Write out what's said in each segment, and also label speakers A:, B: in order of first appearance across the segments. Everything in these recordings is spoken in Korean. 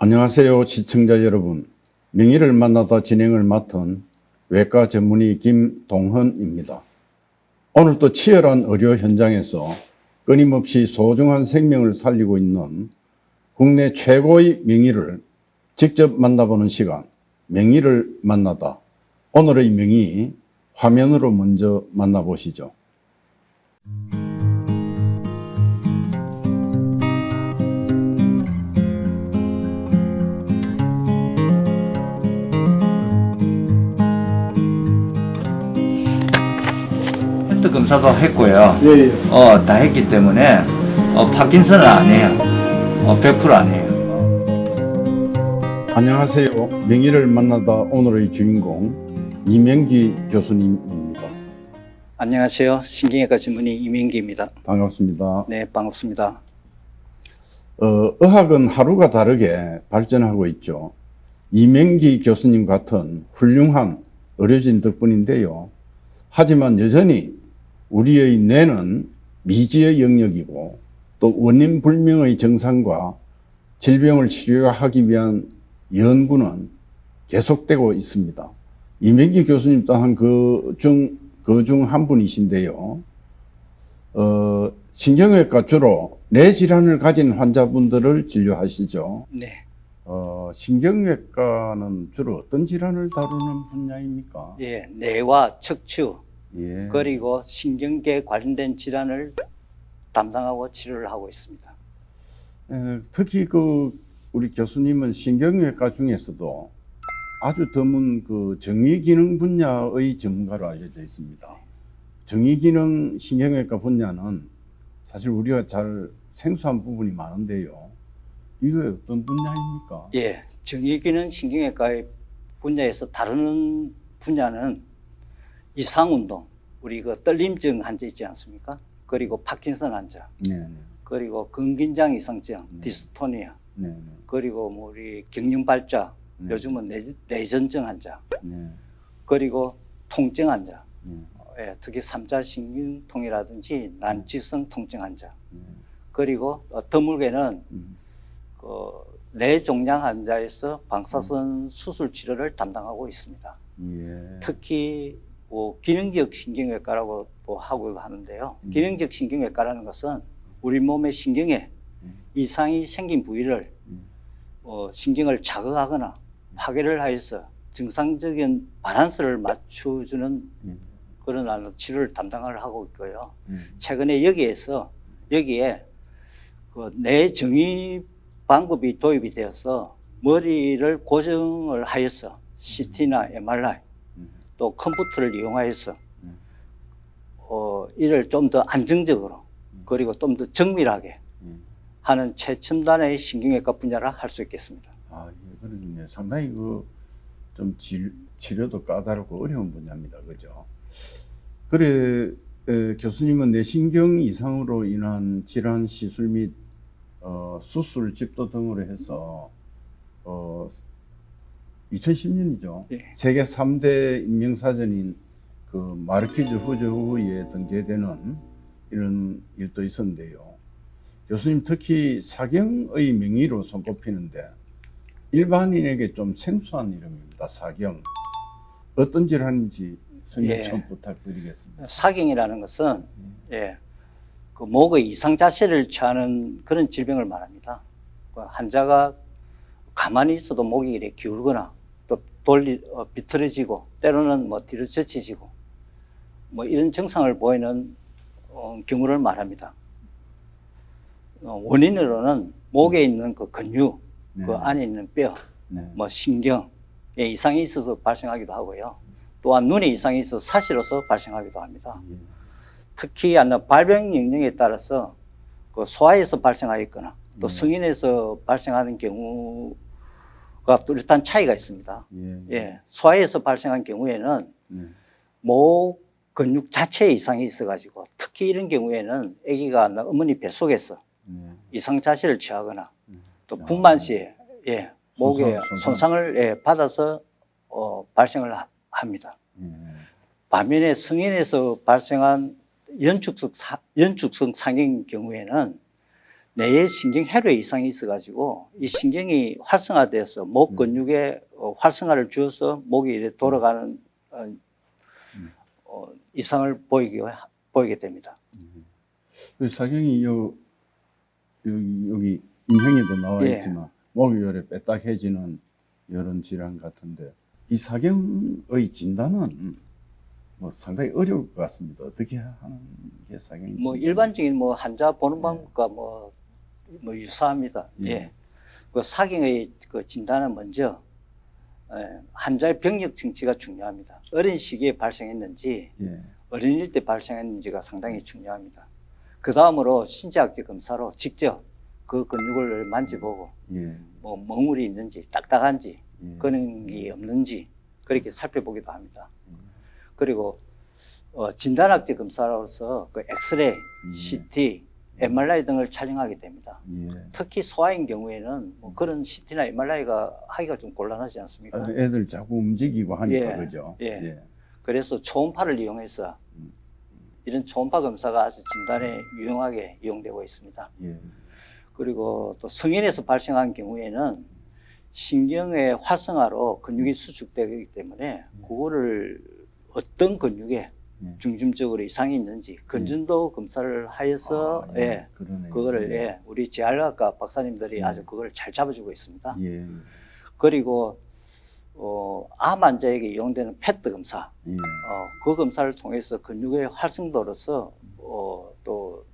A: 안녕하세요, 시청자 여러분. 명의를 만나다 진행을 맡은 외과 전문의 김동헌입니다. 오늘도 치열한 의료 현장에서 끊임없이 소중한 생명을 살리고 있는 국내 최고의 명의를 직접 만나보는 시간, 명의를 만나다. 오늘의 명의 화면으로 먼저 만나보시죠.
B: 헬스 검사도 했고요.
C: 예, 예.
B: 어, 다 했기 때문에 어, 파킨슨은 아니에요. 어, 100% 아니에요.
A: 안녕하세요. 명의를 만나다 오늘의 주인공 이명기 교수님입니다.
C: 안녕하세요. 신경외과 전문의 이민기입니다.
A: 반갑습니다.
C: 네, 반갑습니다.
A: 어, 의학은 하루가 다르게 발전하고 있죠. 이명기 교수님 같은 훌륭한 의료진 덕분인데요. 하지만 여전히 우리의 뇌는 미지의 영역이고 또 원인 불명의 증상과 질병을 치료하기 위한 연구는 계속되고 있습니다. 이명기 교수님 또한 그 중 그 중 한 분이신데요. 어, 신경외과 주로 뇌 질환을 가진 환자분들을 진료하시죠.
C: 네,
A: 어, 신경외과는 주로 어떤 질환을 다루는 분야입니까?
C: 예, 뇌와 척추
A: 예.
C: 그리고 신경계 관련된 질환을 담당하고 치료를 하고 있습니다.
A: 에, 특히 그 우리 교수님은 신경외과 중에서도 아주 드문 그 정의기능 분야의 전문가로 알려져 있습니다. 정의기능 신경외과 분야는 사실 우리가 잘 생소한 부분이 많은데요. 이거 어떤 분야입니까?
C: 예, 정의기능 신경외과의 분야에서 다루는 분야는 이상운동, 우리 그 떨림증 환자 있지 않습니까? 그리고 파킨슨 환자,
A: 네, 네,
C: 그리고 근긴장 이상증,
A: 네.
C: 디스토니아,
A: 네, 네,
C: 그리고 뭐 우리 경련발작,
A: 네.
C: 요즘은 내, 내전증 환자,
A: 네,
C: 그리고 통증 환자,
A: 네,
C: 예, 특히 삼자 신경통이라든지 난치성 통증 환자,
A: 네.
C: 그리고 어, 드물게는
A: 음,
C: 그 뇌종양 환자에서 방사선 수술 치료를 담당하고 있습니다.
A: 예.
C: 특히 뭐 기능적 신경외과라고 또 하고 하는데요.
A: 음.
C: 기능적 신경외과라는 것은 우리 몸의 신경에
A: 음.
C: 이상이 생긴 부위를
A: 음.
C: 어, 신경을 자극하거나 파괴를 하여서 정상적인 바란스를 맞춰주는
A: 음.
C: 그런 하는 치료를 담당을 하고 있고요.
A: 음.
C: 최근에 여기에서 여기에 그 뇌정의 방법이 도입이 되어서 머리를 고정을 하여서 CT나 MRI
A: 음.
C: 또 컴퓨터를 이용하여서
A: 음.
C: 어, 이를 좀더 안정적으로
A: 음.
C: 그리고 좀 더 정밀하게
A: 음.
C: 하는 최첨단의 신경외과 분야라 할 수 있겠습니다.
A: 아, 예, 그러겠네요. 상당히 그, 좀 질, 치료도 까다롭고 어려운 분야입니다. 그죠? 그래, 에, 교수님은 뇌신경 이상으로 인한 질환 시술 및, 어, 수술, 집도 등으로 해서, 어, 2010년이죠.
C: 예.
A: 세계 3대 인명사전인 그 마르키즈 후즈후에 등재되는 이런 일도 있었는데요. 교수님 특히 사경의 명의로 손꼽히는데 일반인에게 좀 생소한 이름입니다. 사경. 어떤 질환인지 설명
C: 예.
A: 좀 부탁드리겠습니다.
C: 사경이라는 것은 예, 그 목의 이상 자세를 취하는 그런 질병을 말합니다. 그 환자가 가만히 있어도 목이 이렇게 기울거나 또 돌리 어, 비틀어지고 때로는 뭐 뒤로 젖히지고 뭐 이런 증상을 보이는 어, 경우를 말합니다. 어, 원인으로는 목에 있는 그 근육,
A: 네.
C: 그 안에 있는 뼈,
A: 네.
C: 뭐 신경에 이상이 있어서 발생하기도 하고요. 또한 눈에 이상이 있어서 사시로서 발생하기도 합니다.
A: 예.
C: 특히 발병 영역에 따라서 그 소아에서 발생하였거나 또
A: 네.
C: 성인에서 발생하는 경우가 뚜렷한 차이가 있습니다.
A: 예.
C: 예, 소아에서 발생한 경우에는
A: 네.
C: 목 근육 자체에 이상이 있어가지고 특히 이런 경우에는 아기가 어머니 뱃속에서
A: 네.
C: 이상 자세를 취하거나
A: 음.
C: 또
A: 아.
C: 분만 시에 예, 목에
A: 손상. 손상
C: 을 예, 받아서 어, 발생을 하- 합니다.
A: 예.
C: 반면에 성인에서 발생한 연축성, 사, 연축성 상인 경우에는 뇌에 신경 회로에 이상이 있어가지고 이 신경이 활성화돼서 목
A: 음.
C: 근육에 어, 활성화를 주어서 목이 이렇게 돌아가는 어,
A: 음.
C: 어, 이상을 보이게 보이게 됩니다.
A: 그 사경이 요, 여기, 여기 인형에도 나와
C: 예.
A: 있지만 목이 요래 빼딱해지는 이런 질환 같은데 이 사경의 진단은 뭐 상당히 어려울 것 같습니다. 어떻게 하는 게 사경이
C: 뭐 일반적인 뭐 환자 보는 방법과 뭐, 뭐 유사합니다.
A: 예.
C: 예. 그 사경의 그 진단은 먼저 예, 환자의 병력 증치가 중요합니다. 어린 시기에 발생했는지
A: 예.
C: 어린일 때 발생했는지가 상당히 중요합니다. 그 다음으로 신체학적 검사로 직접 그 근육을 만져보고
A: 예.
C: 뭐 멍울이 있는지 딱딱한지
A: 예.
C: 근육이 없는지 그렇게 살펴보기도 합니다.
A: 음.
C: 그리고 어, 진단학적 검사로서 그 엑스레이,
A: 음.
C: CT, MRI 등을 촬영하게 됩니다.
A: 예.
C: 특히 소아인 경우에는 뭐 그런 CT나 MRI가 하기가 좀 곤란하지 않습니까?
A: 아, 애들 자꾸 움직이고 하니까
C: 예.
A: 그죠?
C: 예. 그래서 초음파를 이용해서
A: 음.
C: 이런 초음파 검사가 아주 진단에 유용하게 이용되고 있습니다.
A: 예.
C: 그리고 또 성인에서 발생한 경우에는 신경의 활성화로 근육이 수축되기 때문에 그거를 어떤 근육에
A: 예.
C: 중점적으로 이상이 있는지 건전도 검사를 하여서
A: 아,
C: 예,
A: 그러네요.
C: 그거를 예, 우리 재활학과 박사님들이
A: 예.
C: 아주 그걸 잘 잡아주고 있습니다.
A: 예.
C: 그리고 어, 암 환자에게 이용되는 페트 검사,
A: 예.
C: 어, 그 검사를 통해서 근육의 활성도로서 어, 또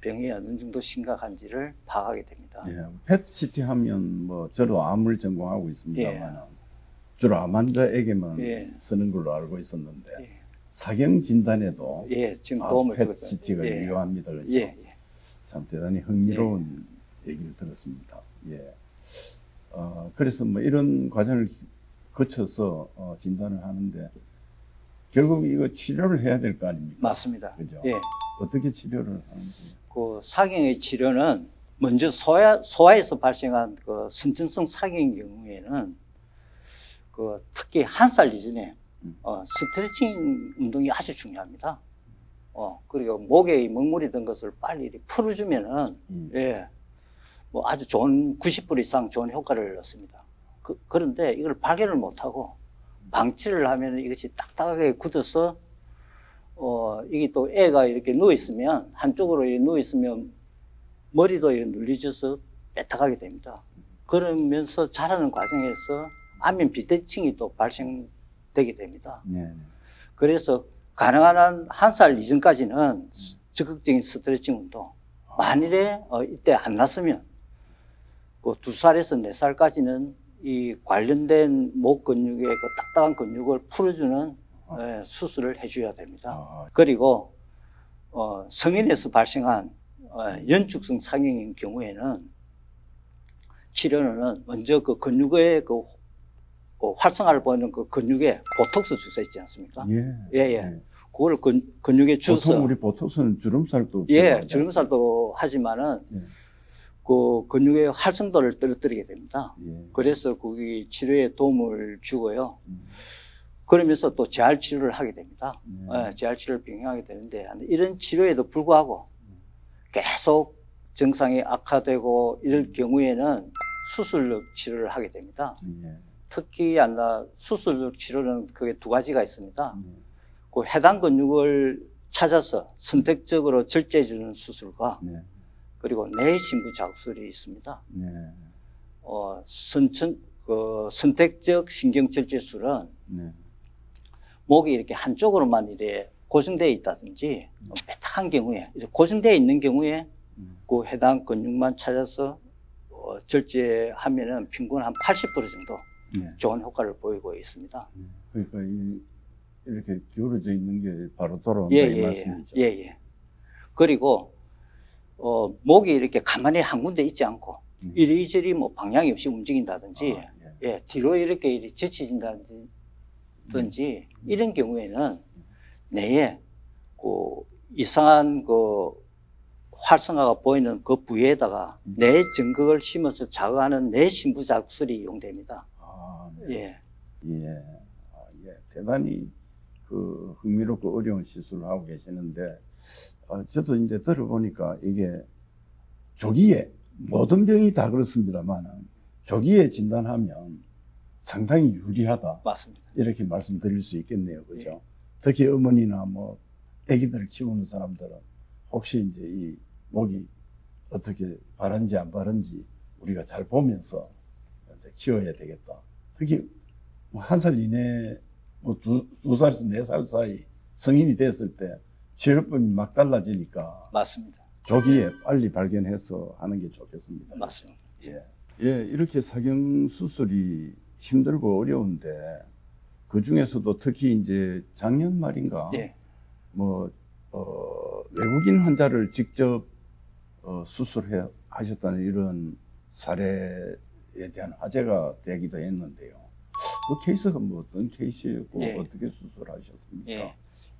C: 병이 어느 정도 심각한지를 파악하게 됩니다.
A: 예. 펫시티 하면 뭐 저도 암을 전공하고 있습니다만 주로 암 환자에게만
C: 예.
A: 쓰는 걸로 알고 있었는데
C: 예.
A: 사경 진단에도
C: 예, 지금
A: 아,
C: 도움을 주고
A: 펫시티가
C: 예.
A: 유효합니다. 그죠?
C: 예, 예.
A: 참 대단히 흥미로운 얘기를 들었습니다. 예. 어, 그래서 뭐 이런 과정을 거쳐서 어, 진단을 하는데 결국 이거 치료를 해야 될 거 아닙니까?
C: 맞습니다.
A: 그죠?
C: 예.
A: 어떻게 치료를 하는지.
C: 그 사경의 치료는 먼저 소아, 소아에서 발생한 그 선천성 사경의 경우에는 그 특히 한 살 이전에
A: 음.
C: 어, 스트레칭 운동이 아주 중요합니다. 어, 그리고 목에 이 먹물이 든 것을 빨리 풀어주면은,
A: 예.
C: 예, 뭐 아주 좋은 90% 이상 좋은 효과를 얻습니다. 그, 그런데 이걸 발견을 못하고 방치를 하면 이것이 딱딱하게 굳어서 어, 이게 또 애가 이렇게 누워있으면, 한쪽으로 누워있으면 머리도 눌리져서 빼딱하게 됩니다. 그러면서 자라는 과정에서 안면 비대칭이 또 발생 되게 됩니다.
A: 네. 네.
C: 그래서 가능한 한 한 살 이전까지는 스- 적극적인 스트레칭 운동. 만일에 어, 이때 안 났으면 그 두 살에서 네 살까지는 이 관련된 목 근육의 그 딱딱한 근육을 풀어주는 예, 수술을 해줘야 됩니다.
A: 아,
C: 그리고 어, 성인에서 발생한 어, 연축성 상형인 경우에는 치료는 먼저 그 근육의 그 어, 활성화를 보이는 그 근육에 보톡스 주사 있지 않습니까?
A: 예.
C: 예, 예. 그걸 근, 근육에 주서
A: 보통 우리 보톡스는 주름살도
C: 예, 주름살도 하지만은
A: 예.
C: 그 근육의 활성도를 떨어뜨리게 됩니다.
A: 예.
C: 그래서 그게 치료에 도움을 주고요.
A: 음.
C: 그러면서 또 재활 치료를 하게 됩니다.
A: 예.
C: 예, 재활 치료를 병행하게 되는데 이런 치료에도 불구하고 계속 증상이 악화되고 이럴 경우에는 수술력 치료를 하게 됩니다.
A: 예.
C: 특히 안나 수술력 치료는 그게 두 가지가 있습니다.
A: 예.
C: 그 해당 근육을 찾아서 선택적으로 절제해 주는 수술과
A: 네.
C: 그리고 내신부 자극술이 있습니다.
A: 네.
C: 어, 선천 그 선택적 신경 절제술은
A: 네.
C: 목이 이렇게 한쪽으로만 이래 고정되어 있다든지 빼딱한 경우에 이렇게 고정되어 있는 경우에
A: 음.
C: 그 해당 근육만 찾아서 어, 절제하면은 평균 한 80% 정도
A: 네.
C: 좋은 효과를 보이고 있습니다.
A: 그러니까 이, 이렇게 기울어져 있는 게 바로 돌아온다
C: 예,
A: 이
C: 예,
A: 말씀이죠.
C: 예, 예. 그리고 어, 목이 이렇게 가만히 한 군데 있지 않고
A: 음.
C: 이리저리 뭐 방향이 없이 움직인다든지
A: 아, 예.
C: 예, 뒤로 이렇게 이렇게 지쳐진다든지 든지 이런 경우에는 뇌에 그 이상한 그 활성화가 보이는 그 부위에다가
A: 음.
C: 뇌 전극을 심어서 자극하는 뇌 신부 자극술이 이용됩니다.
A: 아, 네.
C: 예.
A: 예. 아, 예. 대단히 그 흥미롭고 어려운 시술을 하고 계시는데, 어, 저도 이제 들어보니까 이게 조기에 모든 병이 다 그렇습니다만 조기에 진단하면 상당히 유리하다
C: 맞습니다.
A: 이렇게 말씀드릴 수 있겠네요, 그죠?
C: 예.
A: 특히 어머니나 뭐 아기들 키우는 사람들은 혹시 이제 이 목이 어떻게 바른지 안 바른지 우리가 잘 보면서 키워야 되겠다. 특히 뭐한살 이내 뭐 두 두 살에서 네 살 사이 성인이 됐을 때 치료법이 막 달라지니까
C: 맞습니다.
A: 조기에 빨리 발견해서 하는 게 좋겠습니다.
C: 맞습니다.
A: 예. 예, 이렇게 사경 수술이 힘들고 어려운데 그 중에서도 특히 이제 작년 말인가
C: 예.
A: 뭐 어, 외국인 환자를 직접 어, 수술해 하셨다는 이런 사례에 대한 화제가 되기도 했는데요. 그 케이스가 뭐 어떤 케이스였고
C: 예.
A: 어떻게 수술하셨습니까?
C: 예.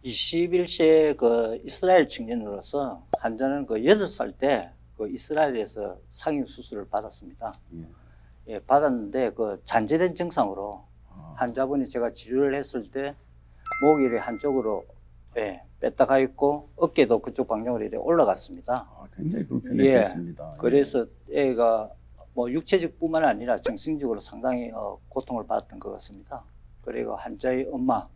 C: 21세 그 이스라엘 청년으로서 환자는 그 8살 때 그 이스라엘에서 상형 수술을 받았습니다.
A: 예.
C: 예, 받았는데 그 잔재된 증상으로
A: 아,
C: 환자분이 제가 치료를 했을 때 목이 한쪽으로 예, 뺐다 가 있고 어깨도 그쪽 방향으로 이렇게 올라갔습니다.
A: 아, 굉장히 불편했겠습니다.
C: 예. 그래서 애가 뭐 육체적뿐만 아니라 정신적으로 상당히 어, 고통을 받았던 것 같습니다. 그리고 환자의 엄마와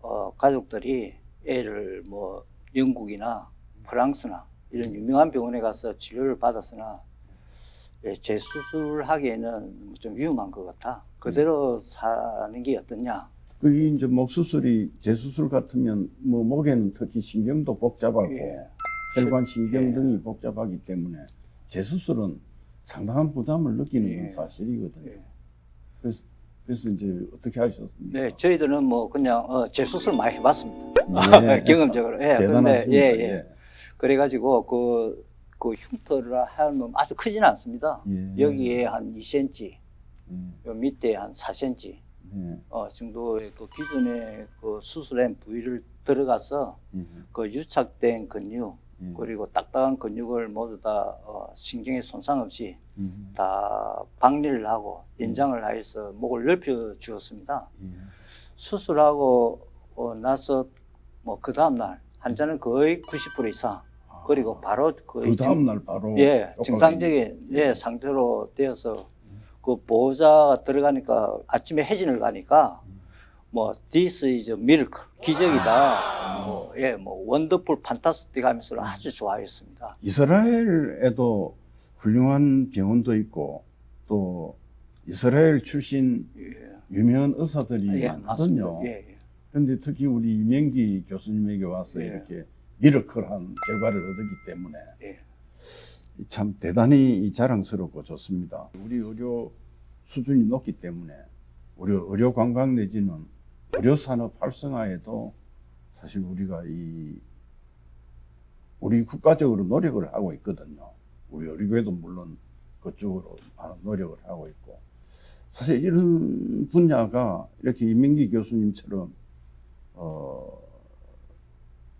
C: 어, 가족들이 애를 뭐 영국이나 프랑스나 이런 유명한 병원에 가서 치료를 받았으나 예, 재수술하기에는 좀 위험한 것 같아. 그대로 사는 게 어떻냐?
A: 그게 이제 목 수술이 재수술 같으면 뭐 목에는 특히 신경도 복잡하고
C: 예.
A: 혈관 신경
C: 예.
A: 등이 복잡하기 때문에 재수술은 상당한 부담을 느끼는 건
C: 예.
A: 사실이거든요.
C: 예.
A: 그래서 그래서 이제 어떻게 하셨습니까?
C: 네, 저희들은 뭐 그냥 어, 재수술 많이 해봤습니다.
A: 네.
C: 경험적으로. 예,
A: 대단하십니다.
C: 예, 예. 그래가지고 그, 그 흉터를 하면 아주 크지는 않습니다.
A: 예.
C: 여기에 한 2cm,
A: 예.
C: 요 밑에 한 4cm
A: 예.
C: 어, 정도의 그 기존에 그 수술한 부위를 들어가서
A: 예.
C: 그 유착된 근육
A: 예.
C: 그리고 딱딱한 근육을 모두 다 어, 신경에 손상 없이
A: 예.
C: 다 박리를 하고 연장을 하여서 목을 넓혀 주었습니다.
A: 예.
C: 수술하고 어, 나서 뭐 그 다음 날 환자는 거의 90% 이상
A: 아,
C: 그리고 바로 거의
A: 그 다음 날 바로
C: 예, 정상적인 예, 상태로 되어서 그 보호자가 들어가니까 아침에 해진을 가니까 뭐 this is a miracle 기적이다. 뭐, 예, 뭐 원더풀 판타스틱 하면서 아주 좋아했습니다.
A: 이스라엘에도 훌륭한 병원도 있고 또 이스라엘 출신
C: 예,
A: 유명한 의사들이
C: 예,
A: 많거든요.
C: 맞습니다. 예, 예.
A: 근데 특히 우리 이명기 교수님에게 와서
C: 예.
A: 이렇게 미러클한 결과를 얻었기 때문에
C: 예.
A: 참 대단히 자랑스럽고 좋습니다. 우리 의료 수준이 높기 때문에 우리 의료 관광 내지는 의료 산업 활성화에도 사실 우리가 이 우리 국가적으로 노력을 하고 있거든요. 우리 의료계도 물론 그쪽으로 많은 노력을 하고 있고 사실 이런 분야가 이렇게 이민기 교수님처럼 어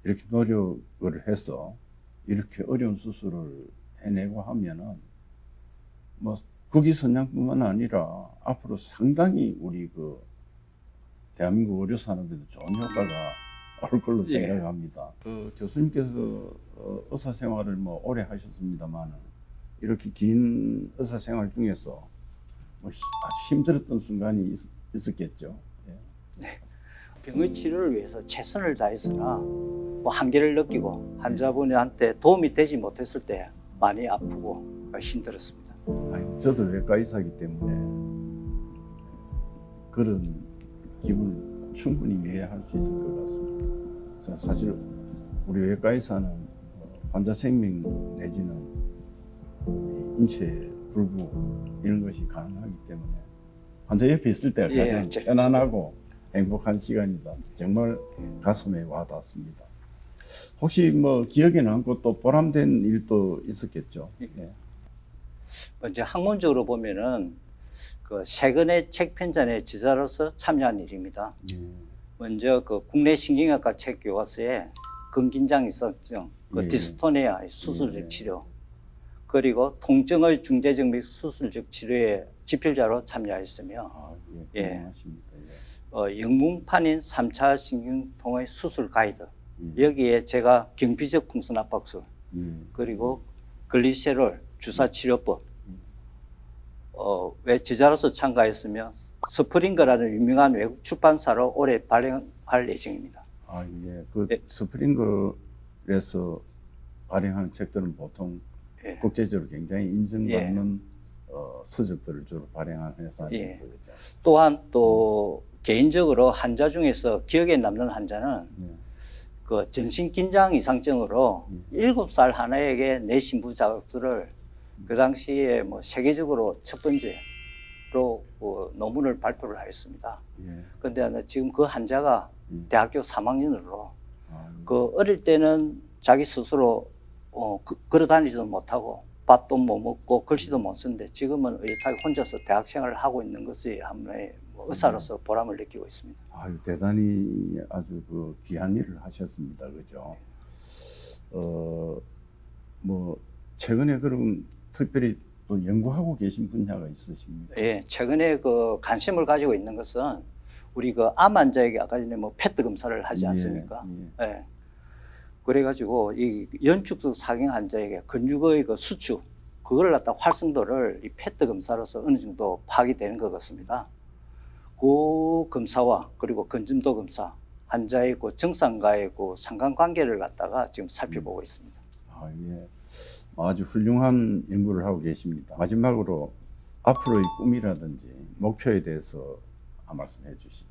A: 이렇게 노력을 해서 이렇게 어려운 수술을 해내고 하면은 뭐 국위 선양뿐만 아니라 앞으로 상당히 우리 그 대한민국 의료 산업에도 좋은 효과가 올 걸로
C: 예.
A: 생각합니다. 그 교수님께서 어, 의사 생활을 뭐 오래 하셨습니다만은 이렇게 긴 의사 생활 중에서 뭐 히- 아주 힘들었던 순간이 있, 있었겠죠. 예.
C: 병의 치료를 위해서 최선을 다했으나 뭐 한계를 느끼고 환자분한테 도움이 되지 못했을 때 많이 아프고 힘들었습니다.
A: 아니, 저도 외과 의사이기 때문에 그런 기분을 충분히 이해할 수 있을 것 같습니다. 자, 사실 우리 외과 의사는 어, 환자 생명 내지는 인체 불구 이런 것이 가능하기 때문에 환자 옆에 있을 때가
C: 예,
A: 가장
C: 제-
A: 편안하고 행복한 시간이다. 정말 가슴에 와닿습니다. 혹시 뭐 기억에 남고 또 보람된 일도 있었겠죠. 예.
C: 먼저 학문적으로 보면은 그 최근에 책 편찬의 지자로서 참여한 일입니다.
A: 예.
C: 먼저 그 국내 신경학과 책 교과서에 근긴장 있었죠. 그
A: 예.
C: 디스토니아 수술적
A: 예.
C: 치료 그리고 통증의 중재적 및 수술적 치료에 집필자로 참여하였으며
A: 아,
C: 예.
A: 예. 예.
C: 어, 영문판인 3차 신경통의 수술 가이드
A: 예.
C: 여기에 제가 경비적 풍선 압박술
A: 예.
C: 그리고 글리세롤 주사 치료법 어, 왜 저자로서 참가했으며 스프링거라는 유명한 외국 출판사로 올해 발행할 예정입니다.
A: 아, 예. 그
C: 예.
A: 스프링글에서 발행하는 책들은 보통
C: 예.
A: 국제적으로 굉장히 인정받는 어, 서적들을 주로 발행하는 회사입니다.
C: 예.
A: 그죠?
C: 또한 또 개인적으로 환자 중에서 기억에 남는 환자는
A: 예.
C: 그 전신 긴장 이상증으로 일곱 살 하나에게 내 신부 자극들을 그 당시에 뭐 세계적으로 첫 번째로 그 논문을 발표를 하였습니다.
A: 예.
C: 근데 지금 그 환자가
A: 음.
C: 대학교 3학년으로
A: 아, 예.
C: 그 어릴 때는 자기 스스로 어, 그, 걸어 다니지도 못하고 밥도 못 먹고 글씨도 못 쓰는데 지금은 의젓하게 혼자서 대학 생활을 하고 있는 것이 한문의 뭐 의사로서 보람을 느끼고 있습니다.
A: 아유, 대단히 아주 그 귀한 일을 하셨습니다. 그죠? 어, 뭐, 최근에 그럼 특별히 또 연구하고 계신 분야가 있으십니까?
C: 예, 최근에 그 관심을 가지고 있는 것은 우리 그 암 환자에게 아까 전에 뭐 페트 검사를 하지 않습니까?
A: 예,
C: 예. 그래가지고 이 연축성 사경 환자에게 근육의 그 수축 그걸 갖다 활성도를 이 페트 검사로서 어느 정도 파악이 되는 것 같습니다. 그 검사와 그리고 건진도 검사 환자의 그 정상과의 그 상관관계를 갖다가 지금 살펴보고 있습니다.
A: 아, 예. 아주 훌륭한 연구를 하고 계십니다. 마지막으로 앞으로의 꿈이라든지 목표에 대해서 한 말씀 해 주시죠.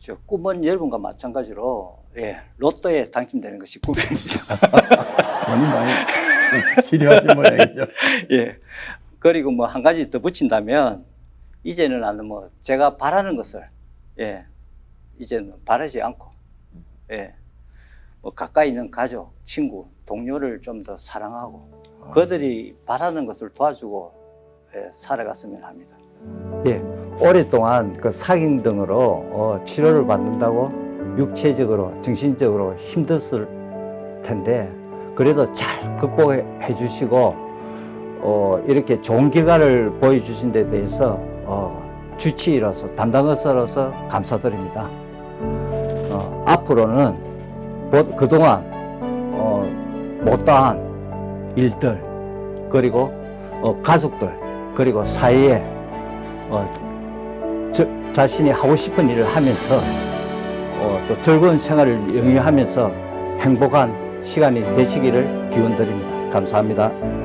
C: 저 꿈은 여러분과 마찬가지로 예, 로또에 당첨되는 것이 꿈입니다.
A: 돈이 많이 필요하신 모양이죠.
C: 예. 그리고 뭐 한 가지 더 붙인다면 이제는 나는 뭐 제가 바라는 것을 예. 이제는 바라지 않고 예. 뭐 가까이 있는 가족, 친구, 동료를 좀 더 사랑하고
A: 아,
C: 그들이 바라는 것을 도와주고 예, 살아갔으면 합니다. 예. 오랫동안 그 사ging 등으로 어, 치료를 받는다고 육체적으로, 정신적으로 힘들었을 텐데 그래도 잘 극복해 주시고 어, 이렇게 좋은 결과를 보여주신 데 대해서 어, 주치의로서 담당의사로서 감사드립니다. 어, 앞으로는 뭐- 그동안 어, 못다한 일들 그리고 어, 가족들 그리고 사회에 어, 저, 자신이 하고 싶은 일을 하면서 어, 또 즐거운 생활을 영위하면서 행복한 시간이 되시기를 기원드립니다. 감사합니다.